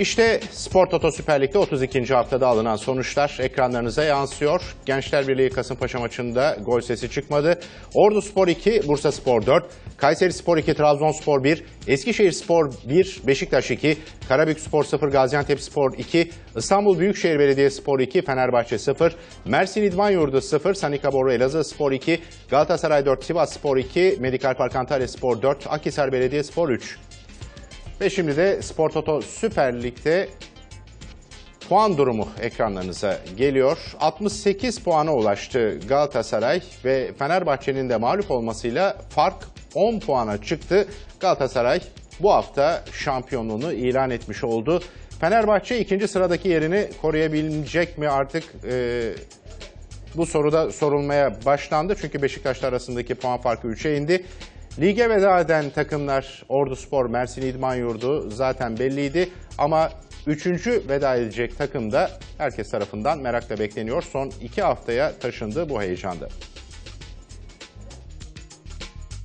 İşte Spor Toto Süper Lig'de 32. haftada alınan sonuçlar ekranlarınıza yansıyor. Gençler Birliği Kasımpaşa maçında gol sesi çıkmadı. Ordu Spor 2, Bursa Spor 4, Kayseri Spor 2, Trabzonspor 1, Eskişehir Spor 1, Beşiktaş 2, Karabük Spor 0, Gaziantep Spor 2, İstanbul Büyükşehir Belediyespor 2, Fenerbahçe 0, Mersin İdman Yurdu 0, Sanika Boru Elazığ Spor 2, Galatasaray 4, Sivas Spor 2, Medikal Park Antalya Spor 4, Akhisar Belediyespor 3. Ve şimdi de Spor Toto Süper Lig'de puan durumu ekranlarınıza geliyor. 68 puana ulaştı Galatasaray ve Fenerbahçe'nin de mağlup olmasıyla fark 10 puana çıktı. Galatasaray bu hafta şampiyonluğunu ilan etmiş oldu. Fenerbahçe ikinci sıradaki yerini koruyabilecek mi artık e, bu soruda sorulmaya başlandı. Çünkü Beşiktaş'la arasındaki puan farkı 3'e indi. Lige veda eden takımlar Ordu Spor, Mersin İdman Yurdu zaten belliydi. Ama üçüncü veda edecek takım da herkes tarafından merakla bekleniyor. Son iki haftaya taşındı bu heyecanda.